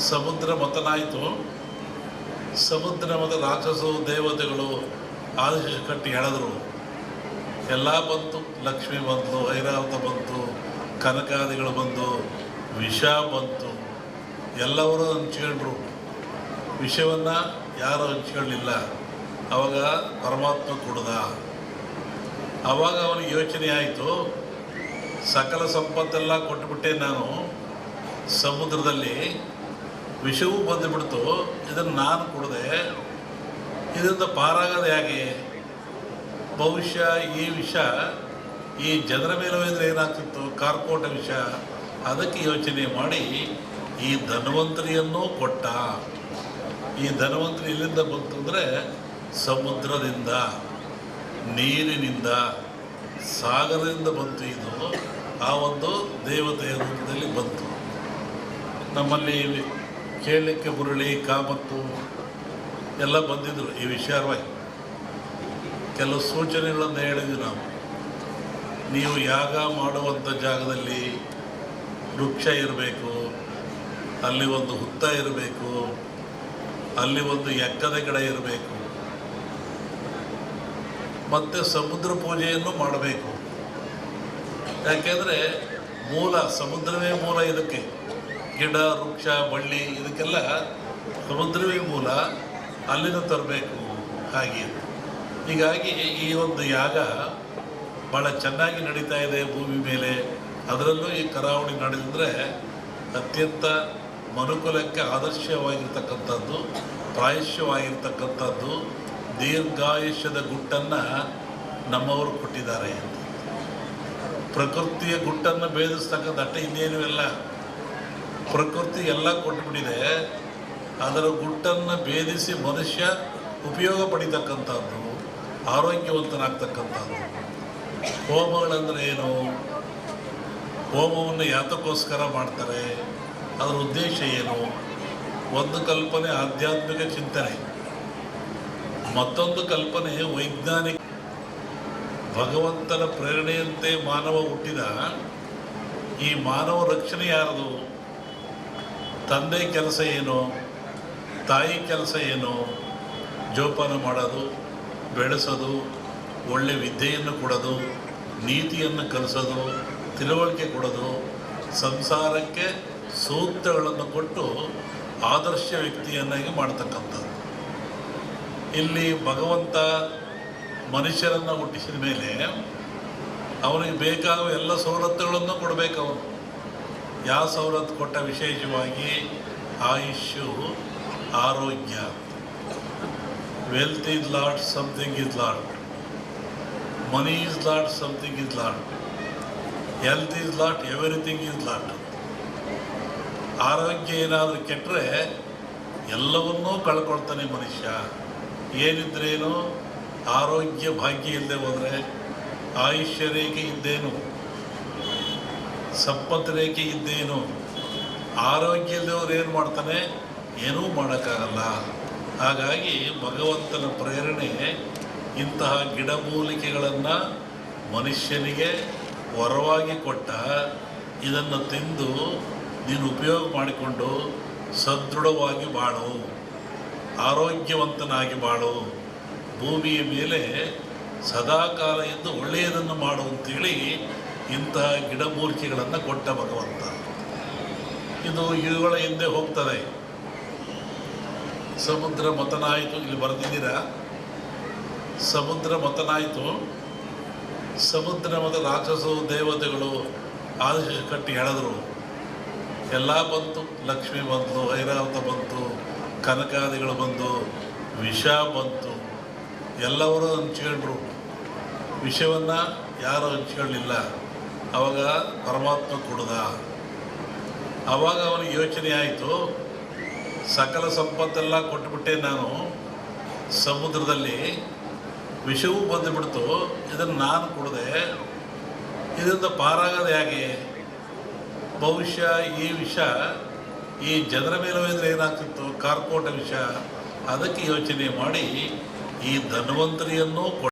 ಸಮುದ್ರ ಮತನಾಯಿತು. ಸಮುದ್ರ ಮತ ರಾಕ್ಷಸು ದೇವತೆಗಳು ಆದೇಶ ಕಟ್ಟಿ ಹೇಳಿದ್ರು ಎಲ್ಲ ಬಂತು, ಲಕ್ಷ್ಮಿ ಬಂತು ಐರಾವತ ಬಂತು, ಕನಕಾದಿಗಳು ಬಂದು, ವಿಷ ಬಂತು. ಎಲ್ಲವರು ಹಂಚ್ಕೊಂಡ್ರು. ವಿಷವನ್ನು ಯಾರು ಹಂಚ್ಕೊಳ್ಳಿಲ್ಲ. ಅವಾಗ ಪರಮಾತ್ಮ ಕುಡ್ದ. ಅವಾಗ ಅವನಿಗೆ ಯೋಚನೆ ಆಯಿತು, ಸಕಲ ಸಂಪತ್ತೆಲ್ಲ ಕೊಟ್ಟುಬಿಟ್ಟೆ ನಾನು ಸಮುದ್ರದಲ್ಲಿ. ವಿಷವೂ ಬಂದುಬಿಡ್ತು. ಇದನ್ನು ನಾನು ಕುಡಿದೆ. ಇದರಿಂದ ಪಾರಾಗದೆ ಹೇಗೆ? ಬಹುಶಃ ಈ ವಿಷ, ಈ ಜನರ ಮೇಲೆ ಹೋದರೆ ಏನಾಗ್ತಿತ್ತು? ಕಾರ್ಕೋಟ ವಿಷ. ಅದಕ್ಕೆ ಯೋಚನೆ ಮಾಡಿ ಈ ಧನ್ವಂತರಿಯನ್ನು ಕೊಟ್ಟ. ಈ ಧನ್ವಂತರಿ ಎಲ್ಲಿಂದ ಬಂತು ಅಂದರೆ ಸಮುದ್ರದಿಂದ, ನೀರಿನಿಂದ, ಸಾಗರದಿಂದ ಬಂತು ಇದು. ಆ ಒಂದು ದೇವತೆಯ ರೂಪದಲ್ಲಿ ಬಂತು. ನಮ್ಮಲ್ಲಿ ಕೇಳಲಿಕ್ಕೆ ಮುರಳಿ ಕಾಮತ್ತು ಎಲ್ಲ ಬಂದಿದ್ದರು ಈ ವಿಚಾರವಾಗಿ ಕೆಲವು ಸೂಚನೆಗಳನ್ನು ಹೇಳಿದ್ವಿ ನಾವು. ನೀವು ಯಾಗ ಮಾಡುವಂಥ ಜಾಗದಲ್ಲಿ ವೃಕ್ಷ ಇರಬೇಕು, ಅಲ್ಲಿ ಒಂದು ಹುತ್ತ ಇರಬೇಕು, ಅಲ್ಲಿ ಒಂದು ಎಕ್ಕದ ಗಿಡ ಇರಬೇಕು, ಮತ್ತು ಸಮುದ್ರ ಪೂಜೆಯನ್ನು ಮಾಡಬೇಕು. ಯಾಕೆಂದರೆ ಮೂಲ, ಸಮುದ್ರವೇ ಮೂಲ ಇದಕ್ಕೆ. ಗಿಡ, ವೃಕ್ಷ, ಬಳ್ಳಿ ಇದಕ್ಕೆಲ್ಲ ಸಮುದ್ರವೇ ಮೂಲ. ಅಲ್ಲಿನ ತರಬೇಕು ಹಾಗೆ. ಹೀಗಾಗಿ ಈ ಒಂದು ಯಾಗ ಭಾಳ ಚೆನ್ನಾಗಿ ನಡೀತಾ ಇದೆ ಭೂಮಿ ಮೇಲೆ. ಅದರಲ್ಲೂ ಈ ಕರಾವಳಿ ನಡೆದಿದ್ರೆ ಅತ್ಯಂತ ಮನುಕುಲಕ್ಕೆ ಆದರ್ಶವಾಗಿರ್ತಕ್ಕಂಥದ್ದು ಪ್ರಾಯಶ್ಯವಾಗಿರ್ತಕ್ಕಂಥದ್ದು ದೀರ್ಘಾಯುಷ್ಯದ ಗುಟ್ಟನ್ನು ನಮ್ಮವರು ಕೊಟ್ಟಿದ್ದಾರೆ. ಪ್ರಕೃತಿಯ ಗುಟ್ಟನ್ನು ಭೇದಿಸ್ತಕ್ಕಂಥ ಅಟ್ಟೆ ಇನ್ನೇನು ಇಲ್ಲ. ಪ್ರಕೃತಿ ಎಲ್ಲ ಕೊಟ್ಟುಬಿಟ್ಟಿದೆ ಅದರ ಗುಟ್ಟನ್ನು ಭೇದಿಸಿ ಮನುಷ್ಯ ಉಪಯೋಗ ಪಡಿತಕ್ಕಂಥದ್ದು ಆರೋಗ್ಯವಂತನಾಗ್ತಕ್ಕಂಥದ್ದು. ಹೋಮಗಳಂದರೆ ಏನು? ಹೋಮವನ್ನು ಯಾತಕ್ಕೋಸ್ಕರ ಮಾಡ್ತಾರೆ. ಅದರ ಉದ್ದೇಶ ಏನು? ಒಂದು ಕಲ್ಪನೆ ಆಧ್ಯಾತ್ಮಿಕ ಚಿಂತನೆ. ಮತ್ತೊಂದು ಕಲ್ಪನೆ ವೈಜ್ಞಾನಿಕ. ಭಗವಂತನ ಪ್ರೇರಣೆಯಂತೆ ಮಾನವ ಹುಟ್ಟಿದ ಈ ಮಾನವ ರಕ್ಷಣೆ ಯಾರದು? ತಂದೆ ಕೆಲಸ ಏನು, ತಾಯಿ ಕೆಲಸ ಏನು, ಜೋಪಾನ ಮಾಡೋದು, ಬೆಳೆಸೋದು, ಒಳ್ಳೆ ವಿದ್ಯೆಯನ್ನು ಕೊಡೋದು, ನೀತಿಯನ್ನು ಕಲಿಸೋದು, ತಿಳುವಳಿಕೆ ಕೊಡೋದು, ಸಂಸಾರಕ್ಕೆ ಸೂತ್ರಗಳನ್ನು ಕೊಟ್ಟು ಆದರ್ಶ ವ್ಯಕ್ತಿಯನ್ನಾಗಿ ಮಾಡ್ತಕ್ಕಂಥದ್ದು. ಇಲ್ಲಿ ಭಗವಂತ ಮನುಷ್ಯರನ್ನು ಹುಟ್ಟಿಸಿದ ಮೇಲೆ ಅವನಿಗೆ ಬೇಕಾಗುವ ಎಲ್ಲ ಸವಲತ್ತುಗಳನ್ನು ಕೊಡಬೇಕು ಅವನು. ಯಾವ ಸವಲತ್ತು ಕೊಟ್ಟ ವಿಶೇಷವಾಗಿ ಆಯುಷ್ಯು, ಆರೋಗ್ಯ. Wealth is lost something is lost money is lost something is lost health is lost everything is lost ಆರೋಗ್ಯ ಏನಾದರೂ ಕೆಟ್ಟರೆ ಎಲ್ಲವನ್ನೂ ಕಳ್ಕೊಳ್ತಾನೆ ಮನುಷ್ಯ. ಏನಿದ್ರೇನು? ಆರೋಗ್ಯ ಭಾಗ್ಯ ಇಲ್ಲದೆ ಹೋದರೆ ಆಯುಷ್ಯ ರೇಖೆ ಇದ್ದೇನು? ಸಂಪತ್ತು ರೇಖೆ ಇದ್ದೇನು? ಆರೋಗ್ಯದವ್ರು ಮಾಡ್ತಾನೆ? ಏನೂ ಮಾಡೋಕ್ಕಾಗಲ್ಲ. ಹಾಗಾಗಿ ಭಗವಂತನ ಪ್ರೇರಣೆ ಇಂತಹ ಗಿಡಮೂಲಿಕೆಗಳನ್ನು ಮನುಷ್ಯನಿಗೆ ವರವಾಗಿ ಕೊಟ್ಟ, ಇದನ್ನು ತಿಂದು ನೀನು ಉಪಯೋಗ ಮಾಡಿಕೊಂಡು ಸದೃಢವಾಗಿ ಬಾಳು. ಆರೋಗ್ಯವಂತನಾಗಿ ಬಾಳು. ಭೂಮಿಯ ಮೇಲೆ ಸದಾಕಾಲ ಎಂದು ಒಳ್ಳೆಯದನ್ನು ಮಾಡು ಅಂತೇಳಿ ಇಂತಹ ಗಿಡಮೂರ್ತಿಗಳನ್ನು ಕೊಟ್ಟ ಭಗವಂತ. ಇದು ಇವುಗಳ ಹಿಂದೆ ಹೋಗ್ತದೆ. ಸಮುದ್ರ ಮತನಾಯಿತು, ಇಲ್ಲಿ ಬರೆದಿದ್ದೀರಾ? ಸಮುದ್ರ ಮತನಾಯಿತು. ಸಮುದ್ರ ಮತ ರಾಕ್ಷಸು ದೇವತೆಗಳು ಆದೇಶ ಕಟ್ಟಿ ಹೇಳಿದ್ರು ಎಲ್ಲ ಬಂತು, ಲಕ್ಷ್ಮಿ ಬಂತು ಐರಾವತ ಬಂತು, ಕನಕಾದಿಗಳು ಬಂದು, ವಿಷ ಬಂತು. ಎಲ್ಲವರು ಹಂಚ್ಕೊಂಡ್ರು ವಿಷವನ್ನು ಯಾರು ಹಂಚ್ಕೊಳ್ಳಿಲ್ಲ ಅವಾಗ ಪರಮಾತ್ಮ ಕೊಡದ. ಅವಾಗ ಅವನಿಗೆ ಯೋಚನೆ ಆಯಿತು, ಸಕಲ ಸಂಪತ್ತೆಲ್ಲ ಕೊಟ್ಟುಬಿಟ್ಟೆ ನಾನು, ಸಮುದ್ರದಲ್ಲಿ ವಿಷವೂ ಬಂದುಬಿಡ್ತು, ಇದನ್ನು ನಾನು ಕೊಡದೆ. ಇದರಿಂದ ಪಾರಾಗದೆ ಹೇಗೆ? ಬಹುಶಃ ಈ ವಿಷ ಈ ಜನರ ಮೇಲೆ ಹೋದರೆ ಏನಾಗ್ತಿತ್ತು? ಕಾರ್ಕೋಟ ವಿಷ. ಅದಕ್ಕೆ ಯೋಚನೆ ಮಾಡಿ ಈ ಧನ್ವಂತರಿಯನ್ನು